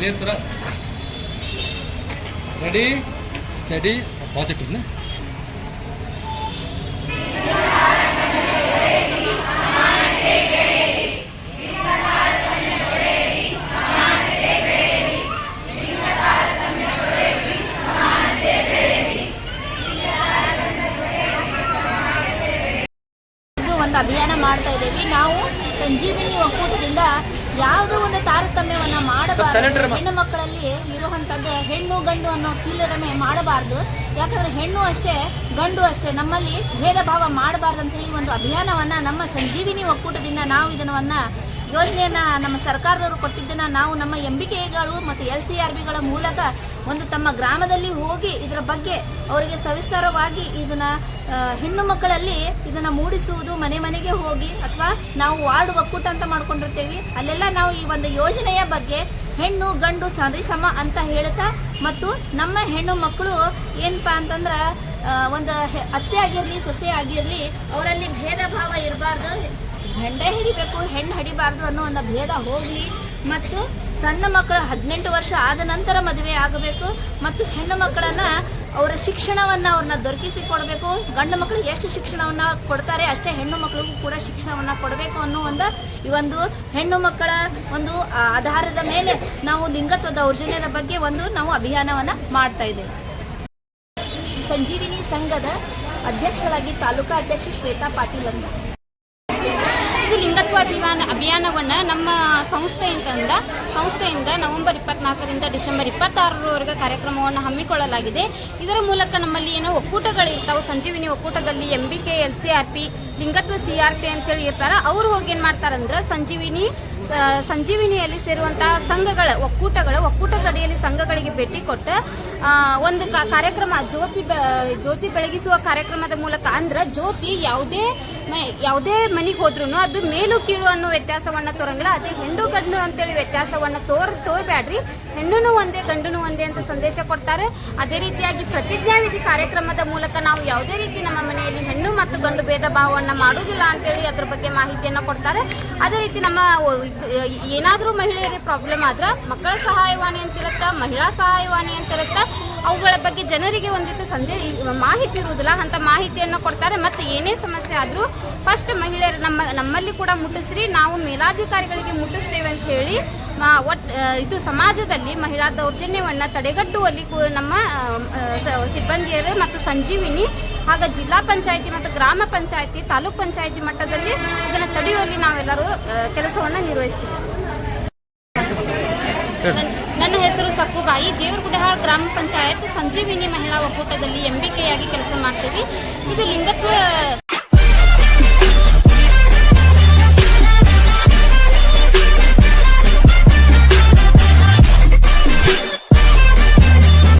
Clear ಸರ ready study ಪಾಸಿಟಿವ್ನ ಒಂದು ಅಭಿಯಾನ ಮಾಡ್ತಾ ಇದ್ದೀವಿ. ನಾವು ಸಂಜೀವಿನಿ ಒಕ್ಕೂಟದಿಂದ ಯಾವುದೋ ಒಂದು ತಾರತಮ್ಯವನ್ನ ಮಾಡಬಾರದು. ಹೆಣ್ಣು ಮಕ್ಕಳಲ್ಲಿ ಇರುವಂತದ್ದು ಹೆಣ್ಣು ಗಂಡು ಅನ್ನೋ ಕೀಲರಮೆ ಮಾಡಬಾರದು. ಯಾಕಂದ್ರೆ ಹೆಣ್ಣು ಅಷ್ಟೇ ಗಂಡು ಅಷ್ಟೇ. ನಮ್ಮಲ್ಲಿ ಭೇದ ಭಾವ ಮಾಡಬಾರ್ದು ಅಂತ ಹೇಳಿ ಒಂದು ಅಭಿಯಾನವನ್ನ ನಮ್ಮ ಸಂಜೀವಿನಿ ಒಕ್ಕೂಟದಿಂದ ನಾವು ಇದನ್ನ ಯೋಜನೆಯನ್ನ ನಮ್ಮ ಸರ್ಕಾರದವರು ಕೊಟ್ಟಿದ್ದನ್ನ ನಾವು ನಮ್ಮ ಎಂ ಬಿ ಕೆಗಳು ಮತ್ತು ಎಲ್ ಸಿ ಆರ್ ಬಿಗಳ ಮೂಲಕ ಒಂದು ತಮ್ಮ ಗ್ರಾಮದಲ್ಲಿ ಹೋಗಿ ಇದರ ಬಗ್ಗೆ ಅವರಿಗೆ ಸವಿಸ್ತಾರವಾಗಿ ಇದನ್ನ ಹೆಣ್ಣು ಮಕ್ಕಳಲ್ಲಿ ಇದನ್ನ ಮೂಡಿಸುವುದು, ಮನೆ ಮನೆಗೆ ಹೋಗಿ ಅಥವಾ ನಾವು ವಾರ್ಡ್ ಒಕ್ಕೂಟ ಅಂತ ಮಾಡ್ಕೊಂಡಿರ್ತೀವಿ. ಅಲ್ಲೆಲ್ಲ ನಾವು ಈ ಒಂದು ಯೋಜನೆಯ ಬಗ್ಗೆ ಹೆಣ್ಣು, ಗಂಡು ಸರಿಸಮ ಅಂತ ಹೇಳ್ತಾ ಮತ್ತು ನಮ್ಮ ಹೆಣ್ಣು ಮಕ್ಕಳು ಏನಪ್ಪಾ ಅಂತಂದ್ರ ಒಂದು ಅತ್ತೆ ಆಗಿರಲಿ, ಸೊಸೆ ಆಗಿರಲಿ, ಅವರಲ್ಲಿ ಭೇದ ಭಾವ ಇರಬಾರ್ದು. ಹೆಂಡೆ ಹಿಡಿಬೇಕು, ಹೆಣ್ಣು ಹಡಿಬಾರ್ದು ಅನ್ನೋ ಒಂದು ಭೇದ ಹೋಗಲಿ. ಮತ್ತು ಸಣ್ಣ ಮಕ್ಕಳು ಹದಿನೆಂಟು ವರ್ಷ ಆದ ನಂತರ ಮದುವೆ ಆಗಬೇಕು. ಮತ್ತು ಹೆಣ್ಣು ಮಕ್ಕಳನ್ನು ಅವರ ಶಿಕ್ಷಣವನ್ನು ಅವ್ರನ್ನ ದೊರಕಿಸಿ ಕೊಡಬೇಕು. ಗಂಡು ಮಕ್ಕಳಿಗೆ ಎಷ್ಟು ಶಿಕ್ಷಣವನ್ನು ಕೊಡ್ತಾರೆ, ಅಷ್ಟೇ ಹೆಣ್ಣು ಮಕ್ಕಳಿಗೂ ಕೂಡ ಶಿಕ್ಷಣವನ್ನು ಕೊಡಬೇಕು ಅನ್ನೋ ಒಂದು ಈ ಒಂದು ಹೆಣ್ಣು ಮಕ್ಕಳ ಒಂದು ಆಧಾರದ ಮೇಲೆ ನಾವು ಲಿಂಗತ್ವ ದೌರ್ಜನ್ಯದ ಬಗ್ಗೆ ಒಂದು ನಾವು ಅಭಿಯಾನವನ್ನು ಮಾಡ್ತಾ ಇದ್ದೇವೆ. ಸಂಜೀವಿನಿ ಸಂಘದ ಅಧ್ಯಕ್ಷರಾಗಿ ತಾಲೂಕಾ ಅಧ್ಯಕ್ಷ ಶ್ವೇತಾ ಪಾಟೀಲ್ ಅಂತ. ಲಿಂಗತ್ವ ಅಭಿಮಾನ ಅಭಿಯಾನವನ್ನು ನಮ್ಮ ಸಂಸ್ಥೆಯಿಂದ ಸಂಸ್ಥೆಯಿಂದ ನವೆಂಬರ್ ಇಪ್ಪತ್ನಾಲ್ಕರಿಂದ ಡಿಸೆಂಬರ್ ಇಪ್ಪತ್ತಾರರವರೆಗೆ ಕಾರ್ಯಕ್ರಮವನ್ನು ಹಮ್ಮಿಕೊಳ್ಳಲಾಗಿದೆ. ಇದರ ಮೂಲಕ ನಮ್ಮಲ್ಲಿ ಏನೋ ಒಕ್ಕೂಟಗಳಿರ್ತಾವೆ ಸಂಜೀವಿನಿ ಒಕ್ಕೂಟದಲ್ಲಿ M B K L C R P ಲಿಂಗತ್ವ C R P ಅಂತೇಳಿ ಇರ್ತಾರೆ. ಅವ್ರು ಹೋಗಿ ಏನು ಮಾಡ್ತಾರಂದ್ರೆ ಸಂಜೀವಿನಿ ಸಂಜೀವಿನಿಯಲ್ಲಿ ಸೇರುವಂತಹ ಸಂಘಗಳ ಒಕ್ಕೂಟಗಳ ಒಕ್ಕೂಟದಡಿಯಲ್ಲಿ ಸಂಘಗಳಿಗೆ ಭೇಟಿ ಕೊಟ್ಟು ಒಂದು ಕಾರ್ಯಕ್ರಮ, ಜ್ಯೋತಿ ಜ್ಯೋತಿ ಬೆಳಗಿಸುವ ಕಾರ್ಯಕ್ರಮದ ಮೂಲಕ ಅಂದ್ರೆ ಜ್ಯೋತಿ ಯಾವುದೇ ಯಾವುದೇ ಮನೆಗೆ ಹೋದ್ರೂ ಅದು ಮೇಲು ಕೀಳು ಅನ್ನೋ ವ್ಯತ್ಯಾಸವನ್ನ ತೋರಂಗಿಲ್ಲ, ಅದೇ ಹೆಣ್ಣು ಗಂಡು ಅಂತೇಳಿ ವ್ಯತ್ಯಾಸವನ್ನ ತೋರ್, ತೋರ್ಬ್ಯಾಡ್ರಿ. ಹೆಣ್ಣುನು ಒಂದೇ, ಗಂಡುನು ಒಂದೇ ಅಂತ ಸಂದೇಶ ಕೊಡ್ತಾರೆ. ಅದೇ ರೀತಿಯಾಗಿ ಪ್ರತಿಜ್ಞಾವಿಧಿ ಕಾರ್ಯಕ್ರಮದ ಮೂಲಕ ನಾವು ಯಾವುದೇ ರೀತಿ ನಮ್ಮ ಮನೆಯಲ್ಲಿ ಹೆಣ್ಣು ಮತ್ತು ಗಂಡು ಭೇದ ಭಾವವನ್ನ ಮಾಡುವುದಿಲ್ಲ ಅಂತೇಳಿ ಅದ್ರ ಬಗ್ಗೆ ಮಾಹಿತಿಯನ್ನ ಕೊಡ್ತಾರೆ. ಅದೇ ರೀತಿ ನಮ್ಮ ಏನಾದರೂ ಮಹಿಳೆಯರಿಗೆ ಪ್ರಾಬ್ಲಮ್ ಆದ್ರೆ ಮಕ್ಕಳ ಸಹಾಯವಾಣಿ ಅಂತಿರುತ್ತೆ ಮಹಿಳಾ ಸಹಾಯವಾಣಿ ಅಂತಿರುತ್ತೆ ಅವುಗಳ ಬಗ್ಗೆ ಜನರಿಗೆ ಒಂದಿಷ್ಟು ಸಂದೇ ಮಾಹಿತಿ ಇರುವುದಿಲ್ಲ. ಅಂತ ಮಾಹಿತಿಯನ್ನು ಕೊಡ್ತಾರೆ. ಮತ್ತು ಏನೇ ಸಮಸ್ಯೆ ಆದರೂ ಫಸ್ಟ್ ಮಹಿಳೆಯರು ನಮ್ಮ, ನಮ್ಮಲ್ಲಿ ಕೂಡ ಮುಟ್ಟಿಸ್ರಿ, ನಾವು ಮೇಲಾಧಿಕಾರಿಗಳಿಗೆ ಮುಟ್ಟಿಸ್ತೇವೆ ಅಂತ ಹೇಳಿ ಒಟ್ ಇದು ಸಮಾಜದಲ್ಲಿ ಮಹಿಳಾ ದೌರ್ಜನ್ಯವನ್ನು ತಡೆಗಟ್ಟುವಲ್ಲಿ ನಮ್ಮ ಸಿಬ್ಬಂದಿಯರು ಮತ್ತು ಸಂಜೀವಿನಿ ಹಾಗ ಜಿಲ್ಲಾ ಪಂಚಾಯತಿ ಮತ್ತು ಗ್ರಾಮ ಪಂಚಾಯತಿ, ತಾಲೂಕ್ ಪಂಚಾಯತಿ ಮಟ್ಟದಲ್ಲಿ ಇದನ್ನು ತಡೆಯುವಲ್ಲಿ ನಾವೆಲ್ಲರೂ ಕೆಲಸವನ್ನು ನಿರ್ವಹಿಸ್ತೀವಿ. ನನ್ನ ಹೆಸರು ಸಕ್ಕುಬಾಯಿ. ದೇವರಗುಡಹಾಳ್ ಗ್ರಾಮ ಪಂಚಾಯತ್ ಸಂಜೀವಿನಿ ಮಹಿಳಾ ಒಕ್ಕೂಟದಲ್ಲಿ ಎಂಬಿಕೆಯಾಗಿ ಕೆಲಸ ಮಾಡ್ತೀವಿ. ಇದು ಲಿಂಗತ್ವ